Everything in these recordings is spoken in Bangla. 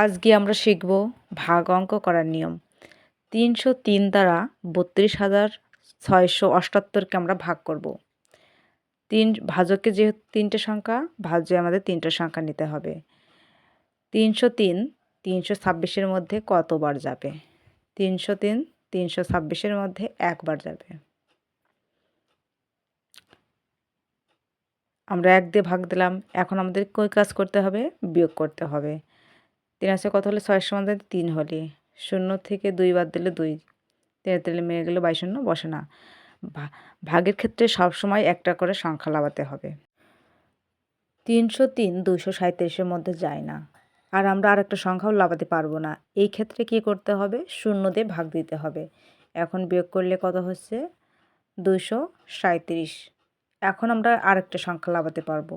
আজকে আমরা শিখব ভাগ অঙ্ক করার নিয়ম। তিনশো তিন দ্বারা বত্রিশ হাজার ছয়শো অষ্টাত্তরকে আমরা ভাগ করব। তিন ভাজকে যেহেতু তিনটে সংখ্যা, ভাজ্যে আমাদের তিনটে সংখ্যা নিতে হবে। তিনশো তিন, তিনশো ছাব্বিশের মধ্যে কতবার যাবে? তিনশো তিন, তিনশো ছাব্বিশের মধ্যে একবার যাবে। আমরা এক দিয়ে ভাগ দিলাম, এখন আমাদের কই কাজ করতে হবে? বিয়োগ করতে হবে। তিন আছে কত হলে ছয়ের সমান তিন হলে। শূন্য থেকে দুই বাদ দিলে দুই। তেলে মেরে গেলে বাইশ শূন্য, বসে না। ভাগের ক্ষেত্রে সবসময় একটা করে সংখ্যা লাগাতে হবে। তিনশো তিন দুইশো সাঁত্রিশের মধ্যে যায় না। আর আমরা আর একটা সংখ্যাও লাগাতে পারব না। এই ক্ষেত্রে কি করতে হবে? শূন্য দিয়ে ভাগ দিতে হবে। এখন বিয়োগ করলে কত হচ্ছে? দুইশো সাঁত্রিশ এখন আমরা আরেকটা সংখ্যা লাগাতে পারব।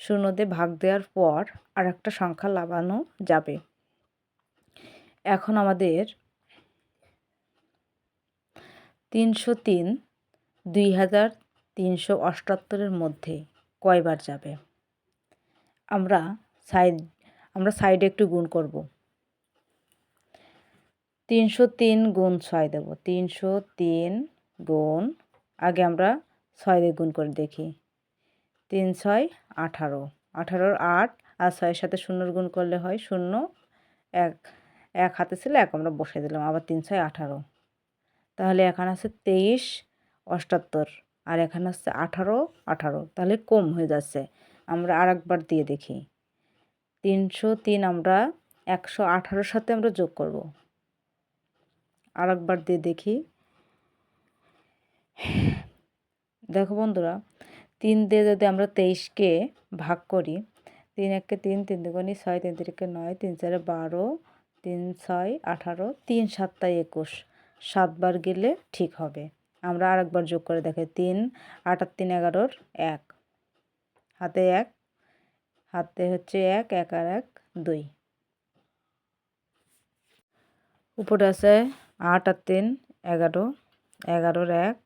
শূন্য দিয়ে ভাগ দেওয়ার পর আর একটা সংখ্যা লাগানো যাবে। এখন আমাদের তিনশো তিন দুই হাজার তিনশো অষ্টাত্তরের মধ্যে কয়বার যাবে? আমরা সাইড, আমরা সাইডে একটু গুণ করব। তিনশো তিন গুণ ছয় দেবো। তিনশো তিন গুণ, আগে আমরা ছয় দিয়ে গুণ করে দেখি। তিন ছয় আঠারো। আঠারোর আট আর ছয়ের সাথে শূন্যর গুণ করলে হয় শূন্য। এক এক হাতে ছিল, এক আমরা বসে দিলাম, আবার তিন ছয় আঠারো। তাহলে এখানে আছে তেইশ অষ্টাত্তর আর এখানে আছে আঠারো আঠারো। তাহলে কম হয়ে যাচ্ছে। আমরা আর একবার দিয়ে দেখি। তিনশো তিন আমরা একশো আঠারোর সাথে আমরা যোগ করব। আর একবার দিয়ে দেখি। দেখো বন্ধুরা তিন দিয়ে যদি আমরা তেইশকে ভাগ করি, তিন এককে তিন তিন দুগুণি ছয়, তিন তিরিকে নয়, তিন চারে বারো, তিন ছয়, আঠারো, তিন সাতটায় একুশ। সাতবার গেলে ঠিক হবে। আমরা আরেকবার যোগ করে দেখে, তিন আটার তিন এগারোর এক। হাতে এক, হাতে হচ্ছে এক এক আর এক, দুই। উপরে আছে আট আর তিন, এগারো। এগারোর এক,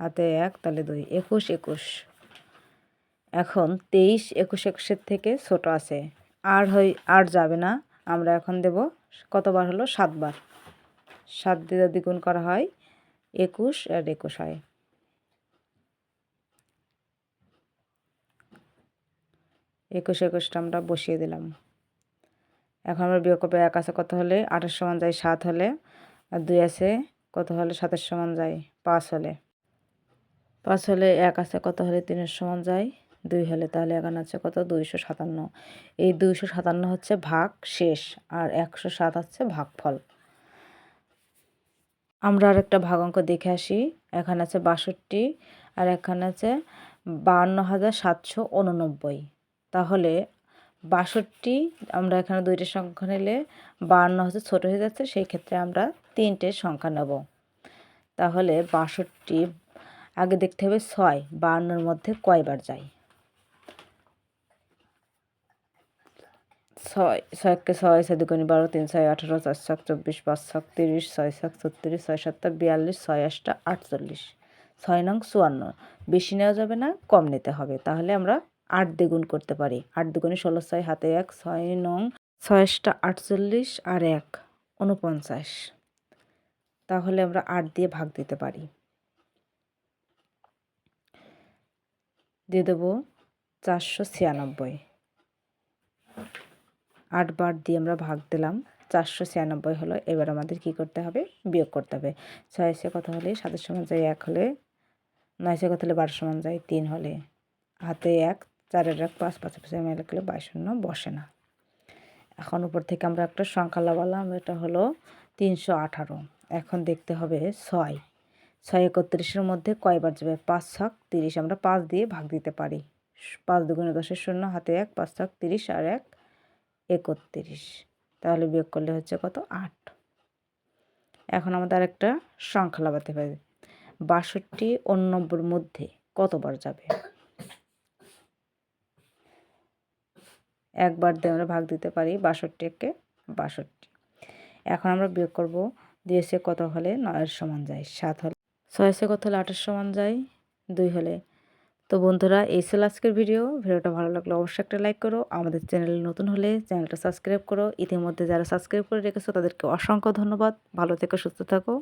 হাতে এক, তাহলে দুই। একুশ একুশ। এখন তেইশ একুশ একুশের থেকে ছোট আছে। আর হই, আর যাবে না। আমরা এখন দেব কতবার হলো? সাতবার। সাত দিয়ে দ্বিগুণ করা হয়, একুশ আর একুশ হয়। একুশ একুশটা আমরা বসিয়ে দিলাম। এখন আমরা বিয়োগ করব এক আছে, কত হলে? আটের সমান যায় সাত হলে। আর দুই আছে, কত হলে? সাতের সমান যায় পাঁচ হলে। পাঁচ হলে এক আছে, কত হলে? তিনের সমান যায় দুই হলে তাহলে এখানে আছে কত? দুইশো সাতান্ন। এই দুইশো সাতান্ন হচ্ছে ভাগ শেষ আর একশো সাত হচ্ছে ভাগফল। আমরা আর একটা ভাগ অঙ্ক দেখে আসি। এখানে আছে বাষট্টি আর এখানে আছে বান্ন হাজার সাতশো উননব্বই। তাহলে বাষট্টি আমরা এখানে দুইটা সংখ্যা নিলে বান্ন হচ্ছে ছোটো হয়ে যাচ্ছে, সেই ক্ষেত্রে আমরা তিনটে সংখ্যা নেব। তাহলে বাষট্টি, আগে দেখতে হবে ছয়, বান্নর মধ্যে কয়বার যায়? ছয়, ছয়কে ছয় ছয় দুগুণি বারো, তিন, ছয়, আঠারো, চার ছক চব্বিশ, পাঁচ ছক তিরিশ, ছয় ছক ছত্রিশ, ছয়, সাতটা, বিয়াল্লিশ, ছয়, আটটা, আটচল্লিশ। ছয় নং চুয়ান্ন। বেশি নেওয়া যাবে না, কম নিতে হবে। তাহলে আমরা আট দ্বিগুণ করতে পারি। আট দ্বিগুণে ষোলো, ছয়, হাতে এক, ছয় নং ছয়টা আটচল্লিশ, আর এক উনপঞ্চাশ তাহলে আমরা আট দিয়ে ভাগ দিতে পারি। দিয়ে দেবো চারশো ছিয়ানব্বই। আটবার দিয়ে আমরা ভাগ দিলাম, চারশো ছিয়ানব্বই হলো। এবার আমাদের কি করতে হবে? বিয়োগ করতে হবে। ছয় সে কত হলে? সাতের সমান যায় এক হলে। নয় সে কত হলে? বারো সমান যায় তিন হলে। হাতে এক, চারের এক, পাঁচ পাঁচ পাঁচ মেলে গেলে বাইশ শূন্য বসে না। এখন উপর থেকে আমরা একটা সংখ্যা লাগালাম, এটা হলো তিনশো আঠারো। এখন দেখতে হবে ছয়। ছয় একত্রিশের মধ্যে কয়বার যাবে? পাঁচ ছক তিরিশ। আমরা পাঁচ দিয়ে ভাগ দিতে পারি। পাঁচ দুগুণে দশের শূন্য, হাতে এক, পাঁচ ছক তিরিশ, আর এক একত্রিশ। তাহলে বিয়োগ করলে হচ্ছে কত? আট। এখন আমাদের একটা সংখ্যা লাগাতে হবে। বাষট্টি অন্নব্বর মধ্যে কতবার যাবে? একবার দিয়ে আমরা ভাগ দিতে পারি বাষট্টিকে বাষট্টি। এখন আমরা বিয়োগ করব দুই এসে কত হলে নয়ের সমান যায়? সাত হলে ছয় এসে কত হলে আটের সমান যায়? দুই হলে তো বন্ধুরা, এই ছিল আজকের ভিডিও। ভিডিওটা ভালো লাগলে অবশ্যই একটা লাইক করো। আমাদের চ্যানেলে নতুন হলে চ্যানেলটা সাবস্ক্রাইব করো। ইতিমধ্যে যারা সাবস্ক্রাইব করে রেখেছো, তাদেরকে অসংখ্য ধন্যবাদ। ভালো থেকে, সুস্থ থাকো।